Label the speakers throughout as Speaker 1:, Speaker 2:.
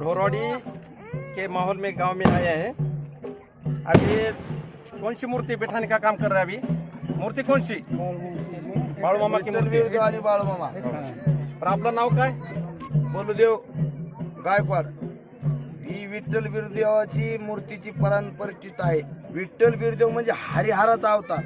Speaker 1: ढोरवाड़ी के माहौल में गांव में आए हैं। अभी कौन सी मूर्ति बैठाने का काम कर रहा है अभी? मूर्ती कौन सी? बाळू मामा की मूर्ती।
Speaker 2: आणि बाळूमामा
Speaker 1: तर आपलं नाव काय?
Speaker 2: बोलूदेव गायकवाड। ही विठ्ठल बिरदेवाची मूर्तीची परंपरित आहे. विठ्ठल बिरदेव म्हणजे हरिहराचा अवतार.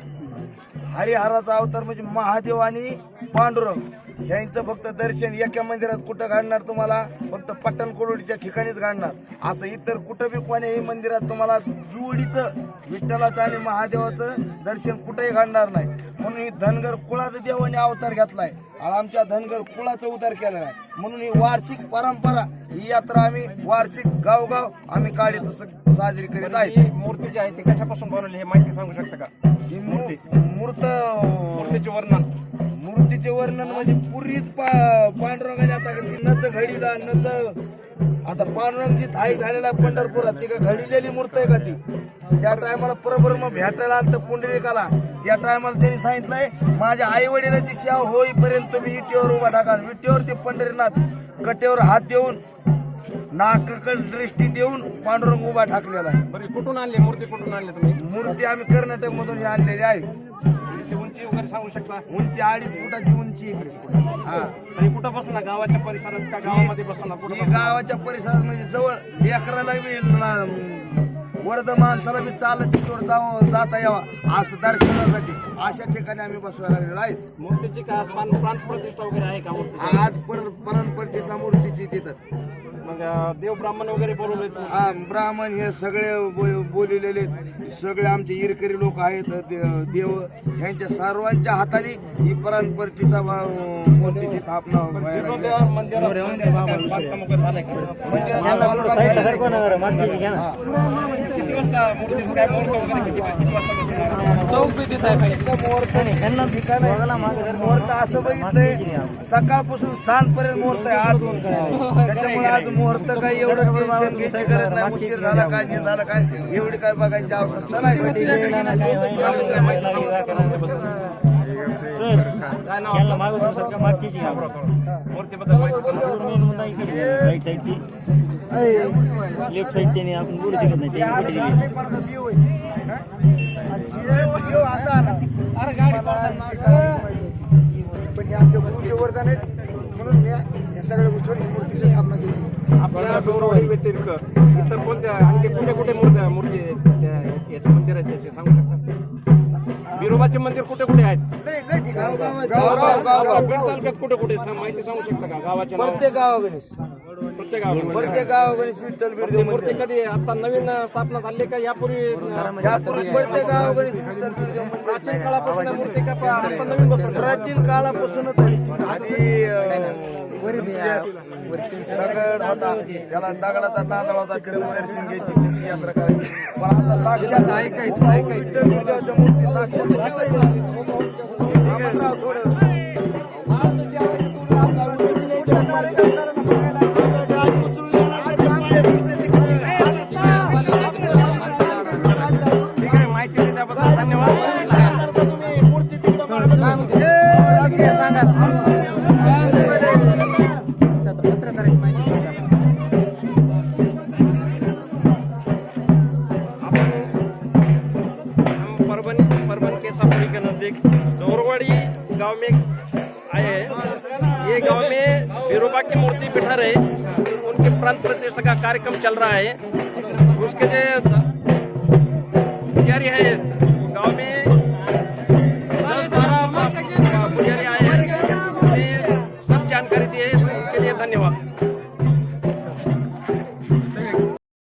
Speaker 2: हरिहराचा अवतार म्हणजे महादेव आणि पांडुरंग यांचं फक्त दर्शन एका मंदिरात कुठं घडणार तुम्हाला? फक्त पट्टण कोलोडीच्या ठिकाणीच घडणार असं इतर कुठं बी कोण्याही मंदिरात तुम्हाला जोडीचं विठ्ठलाचं आणि महादेवाचं दर्शन कुठेही घडणार नाही. म्हणून ही धनगर कुळाचा देवाने अवतार घेतलाय. आणि आमच्या धनगर कुळाचा उतार केलेला आहे. म्हणून ही वार्षिक परंपरा ही यात्रा आम्ही वार्षिक गावगाव आम्ही काढीत साजरी करीत आहे.
Speaker 1: ही मूर्ती जी आहे ती कशापासून बनवली हे माहिती सांगू शकता का?
Speaker 2: ही मूर्ती. मूर्त
Speaker 1: मूर्तीचे वर्णन.
Speaker 2: त्यांचे वर्णन म्हणजे पूर्वीच पा- पांडुरंगाच्या आता ती नच घडीला नच. आता पांडुरंगची थाई झालेला पंढरपुरात ती का घडीलेली मूर्त आहे का ती? त्या टायमाला प्रभर्म भेटायला आलं पुंडलिकाला. या टायमाला त्यांनी सांगितलंय माझ्या आई वडिलाची सेवा होईपर्यंत तुम्ही विटीवर उभा टाकाल विटीवर ते पंढरीनाथ कटेवर हात देऊन नाकाकडे दृष्टी देऊन पांडुरंग उभा ठाकलेला आहे.
Speaker 1: बरं कुठून आणली? मूर्ती कुठून आणली तुम्ही?
Speaker 2: मूर्ती आम्ही कर्नाटक मधून आणलेली आहे.
Speaker 1: उंची वगैरे सांगू शकता?
Speaker 2: उंची अडीच फुटाची उंची आहे. तिची. हा.
Speaker 1: तरी कुठं बसणार गावाच्या परिसरात का गावामध्ये कुठं
Speaker 2: ही
Speaker 1: बसणार?
Speaker 2: गावाच्या परिसरात म्हणजे जवळ लेकराला बी ना- वर्ध माणसाला बी चालत तिथवर जाऊ जाता यावा असं दर्शनासाठी अशा ठिकाणी आम्ही बसवायला लागलेलो आहे.
Speaker 1: मूर्तीची का प्राण प्राण प्रतिष्ठा वगैरे आहे का मूर्ती
Speaker 2: आज पर परंपरेचा मूर्तीची तिथं.
Speaker 1: अं, देव ब्राह्मण वगैरे बोलवले
Speaker 2: हा, ब्राह्मण हे सगळे बोलिलेले सगळे आमचे इरकरी लोक आहेत देव यांच्या सर्वांच्या हाताने ही परंपरेचा मूर्तीची स्थापना.
Speaker 1: मंदिरात.
Speaker 2: हा.
Speaker 1: किती वाजता मुहूर्त
Speaker 2: असं बघितलंय सकाळपासून सांजपर्यंत मुहूर्त आहे आज त्याच्यामुळे आज मुहूर्त काही एवढं टेन्शन घ्यायची गरज नाही उशीर झाला काय नाही झालं काय एवढी काय बघायची आवश्यकता नाही
Speaker 1: काय नाव आपलं? मूर्तीबद्दल माहिती सांगा.
Speaker 3: लेफ्ट साईड त्याने आपण बोलू शकत नाही त्याने कुठे दिली
Speaker 2: पण हे आमच्या गोष्टी वरदान आहेत म्हणून मी या सगळ्या गोष्टीवर ही मूर्तीची स्थापना केली
Speaker 1: आपल्या डोंगरवाडी व्यतिरिक्त इतर कोणत्या आणखी कुठे कुठे मूर्ती मूर्ती आहेत? त्या सांगू शकता? बिरोबाचे मंदिर कुठे कुठे आहेत?
Speaker 2: गाव गाव गाव.
Speaker 1: आपल्या बीड तालुक्यात कुठे कुठे सांग- माहिती सांगू शकता का? गावाचे नाव
Speaker 2: प्रत्येक गाव गणेश.
Speaker 1: प्रत्येक गावामध्ये
Speaker 2: प्रत्येक गाव गणेश विठ्ठल बिरदेव
Speaker 1: मूर्ती
Speaker 2: मंदिर.
Speaker 1: कधी आता नवीन स्थापना झाली का? यापूर्वी
Speaker 2: यापूर्वी प्रत्येक गाव गणेश विठ्ठल बिरदेव मंदिर.
Speaker 1: प्राचीन काळापासून मूर्ती का आता नवीन बसवली?
Speaker 2: प्राचीन काळापासूनच आधी अं, दगड होता. त्याला दगडाचा तांदळ होता दर्शन घ्यायची यात्रा करायची पण आता साक्षात विठ्ठल बिरदेवाच्या मूर्ती साक्षात
Speaker 1: नज़दीक दोरवाड़ी गाँव में आए हैं। ये गाँव में बिरोबा की मूर्ति बिठा रहे उनके प्रांत प्रतिष्ठा का कार्यक्रम चल रहा है। उसके लिए तैयारी है।